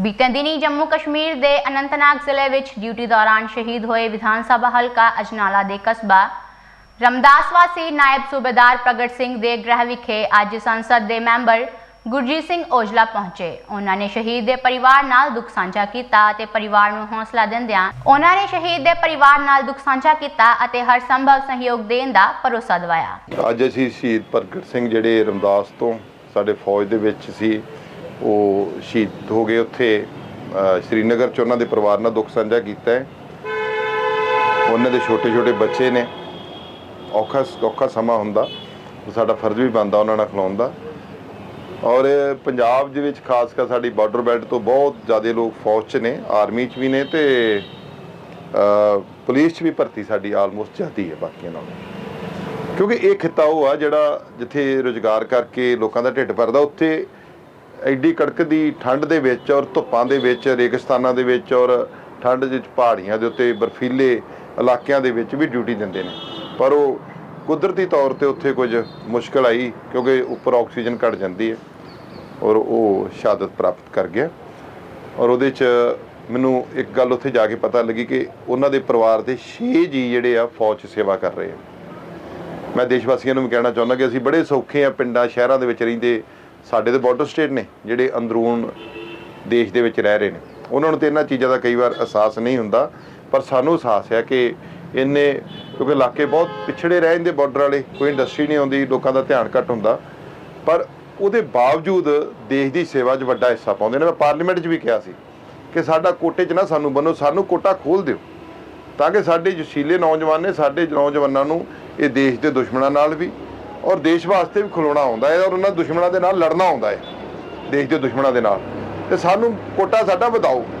ਬੀਤੇ ਦਿਨੀ ਜੰਮੂ ਕਸ਼ਮੀਰ ਦੇ ਅਨੰਤਨਾਗ ਜ਼ਿਲ੍ਹੇ ਵਿੱਚ ਡਿਊਟੀ ਦੌਰਾਨ ਸ਼ਹੀਦ ਹੋਏ ਵਿਧਾਨ ਸਭਾ ਹਲਕਾ ਅਜਨਾਲਾ ਦੇ ਕਸਬਾ ਰਮਦਾਸ ਵਾਸੀ ਨਾਇਬ ਸੂਬੇਦਾਰ ਪ੍ਰਗਟ ਸਿੰਘ ਦੇ ਗ੍ਰਹਿ ਵਿਖੇ ਅੱਜ ਸੰਸਦ ਦੇ ਮੈਂਬਰ ਗੁਰਜੀਤ ਸਿੰਘ ਔਜਲਾ ਪਹੁੰਚੇ। ਉਹਨਾਂ ਨੇ ਸ਼ਹੀਦ ਦੇ ਪਰਿਵਾਰ ਨਾਲ ਦੁੱਖ ਸਾਂਝਾ ਕੀਤਾ ਅਤੇ ਪਰਿਵਾਰ ਨੂੰ ਹੌਸਲਾ ਦਿੰਦਿਆਂ ਉਹਨਾਂ ਨੇ ਸ਼ਹੀਦ ਦੇ ਪਰਿਵਾਰ ਨਾਲ ਦੁੱਖ ਸਾਂਝਾ ਕੀਤਾ ਅਤੇ ਹਰ ਸੰਭਵ ਸਹਿਯੋਗ ਦੇਣ ਦਾ ਭਰੋਸਾ ਦਿਵਾਇਆ। ਅੱਜ ਅਸੀਂ ਸ਼ਹੀਦ ਪ੍ਰਗਟ ਸਿੰਘ ਜਿਹੜੇ ਰਮਦਾਸ ਤੋਂ ਸਾਡੇ ਫੌਜ ਦੇ ਵਿੱਚ ਸੀ ਉਹ ਸ਼ਹੀਦ ਹੋ ਗਏ ਉੱਥੇ ਸ਼੍ਰੀਨਗਰ ਚ ਉਹਨਾਂ ਦੇ ਪਰਿਵਾਰ ਨਾਲ ਦੁੱਖ ਸਾਂਝਾ ਕੀਤਾ ਹੈ। ਉਹਨਾਂ ਦੇ ਛੋਟੇ ਛੋਟੇ ਬੱਚੇ ਨੇ। ਔਖਾ ਔਖਾ ਸਮਾਂ ਹੁੰਦਾ। ਸਾਡਾ ਫਰਜ਼ ਵੀ ਬਣਦਾ ਉਹਨਾਂ ਨਾਲ ਖਲਾਉਣ ਦਾ। ਔਰ ਪੰਜਾਬ ਦੇ ਵਿੱਚ ਖਾਸ ਕਰ ਸਾਡੀ ਬਾਰਡਰ ਬੈਲਟ ਤੋਂ ਬਹੁਤ ਜ਼ਿਆਦਾ ਲੋਕ ਫੌਜ 'ਚ ਨੇ ਆਰਮੀ 'ਚ ਵੀ ਨੇ ਤੇ ਪੁਲਿਸ 'ਚ ਵੀ ਭਰਤੀ ਸਾਡੀ ਆਲਮੋਸਟ ਜ਼ਿਆਦੀ ਹੈ ਬਾਕੀਆਂ ਨਾਲੋਂ ਕਿਉਂਕਿ ਇਹ ਖਿੱਤਾ ਉਹ ਆ ਜਿਹੜਾ ਜਿੱਥੇ ਰੋਜ਼ਗਾਰ ਕਰਕੇ ਲੋਕਾਂ ਦਾ ਢਿੱਡ ਭਰਦਾ, ਉੱਥੇ ਐਡੀ ਕੜਕਦੀ ਠੰਡ ਦੇ ਵਿੱਚ ਔਰ ਧੁੱਪਾਂ ਦੇ ਵਿੱਚ, ਰੇਗਿਸਤਾਨਾਂ ਦੇ ਵਿੱਚ ਔਰ ਠੰਡ ਦੇ ਵਿੱਚ ਪਹਾੜੀਆਂ ਦੇ ਉੱਤੇ, ਬਰਫੀਲੇ ਇਲਾਕਿਆਂ ਦੇ ਵਿੱਚ ਵੀ ਡਿਊਟੀ ਦਿੰਦੇ ਨੇ। ਪਰ ਉਹ ਕੁਦਰਤੀ ਤੌਰ ਤੇ ਉੱਥੇ ਕੁਝ ਮੁਸ਼ਕਲ ਆਈ ਕਿਉਂਕਿ ਉੱਪਰ ਆਕਸੀਜਨ ਘਟ ਜਾਂਦੀ ਹੈ ਔਰ ਉਹ ਸ਼ਹਾਦਤ ਪ੍ਰਾਪਤ ਕਰ ਗਿਆ। ਔਰ ਉਹਦੇ ਚ ਮੈਨੂੰ ਇੱਕ ਗੱਲ ਉੱਥੇ ਜਾ ਕੇ ਪਤਾ ਲੱਗੀ ਕਿ ਉਹਨਾਂ ਦੇ ਪਰਿਵਾਰ ਦੇ 6 ਜੀ ਜਿਹੜੇ ਆ ਫੌਜ 'ਚ ਸੇਵਾ ਕਰ ਰਹੇ ਆ। ਮੈਂ ਦੇਸ਼ ਵਾਸੀਆਂ ਨੂੰ ਵੀ ਕਹਿਣਾ ਚਾਹੁੰਦਾ ਕਿ ਅਸੀਂ ਬੜੇ ਸੌਖੇ ਆ ਪਿੰਡਾਂ, ਸ਼ਹਿਰਾਂ ਦੇ ਵਿੱਚ ਰਹਿੰਦੇ ਸਾਡੇ ਤੇ ਬਾਰਡਰ ਸਟੇਟ ਨੇ, ਜਿਹੜੇ ਅੰਦਰੂਨ ਦੇਸ਼ ਦੇ ਵਿੱਚ ਰਹਿ ਰਹੇ ਨੇ। ਉਹਨਾਂ ਨੂੰ ਤੇ ਇਹਨਾਂ ਚੀਜ਼ਾਂ ਦਾ ਕਈ ਵਾਰ ਅਹਿਸਾਸ ਨਹੀਂ ਹੁੰਦਾ, ਪਰ ਸਾਨੂੰ ਅਹਿਸਾਸ ਹੈ ਕਿ ਇੰਨੇ, ਕਿਉਂਕਿ ਇਲਾਕੇ ਬਹੁਤ ਪਿਛੜੇ ਰਹਿ ਜਾਂਦੇ ਬਾਰਡਰ ਵਾਲੇ, ਕੋਈ ਇੰਡਸਟਰੀ ਨਹੀਂ ਆਉਂਦੀ, ਲੋਕਾਂ ਦਾ ਧਿਆਨ ਘੱਟ ਹੁੰਦਾ। ਪਰ ਉਹਦੇ ਬਾਵਜੂਦ ਦੇਸ਼ ਦੀ ਸੇਵਾ 'ਚ ਵੱਡਾ ਹਿੱਸਾ ਪਾਉਂਦੇ ਨੇ। ਮੈਂ ਪਾਰਲੀਮੈਂਟ 'ਚ ਵੀ ਕਿਹਾ ਸੀ ਕਿ ਸਾਡਾ ਕੋਟੇ 'ਚ ਨਾ ਸਾਨੂੰ ਬੰਨੋ, ਸਾਨੂੰ ਕੋਟਾ ਖੋਲ ਦਿਓ, ਤਾਂ ਕਿ ਸਾਡੇ ਜਸ਼ੀਲੇ ਨੌਜਵਾਨ ਨੇ, ਸਾਡੇ ਨੌਜਵਾਨਾਂ ਨੂੰ ਇਹ ਦੇਸ਼ ਦੇ ਦੁਸ਼ਮਣਾਂ ਨਾਲ ਵੀ ਔਰ ਦੇਸ਼ ਵਾਸਤੇ ਵੀ ਖਲੋਣਾ ਆਉਂਦਾ ਹੈ ਔਰ ਉਹਨਾਂ ਦੁਸ਼ਮਣਾਂ ਦੇ ਨਾਲ ਲੜਨਾ ਆਉਂਦਾ ਹੈ। ਦੇਸ਼ ਦੇ ਦੁਸ਼ਮਣਾਂ ਦੇ ਨਾਲ। ਤੇ ਸਾਨੂੰ ਕੋਟਾ ਸਾਡਾ ਵਧਾਓ।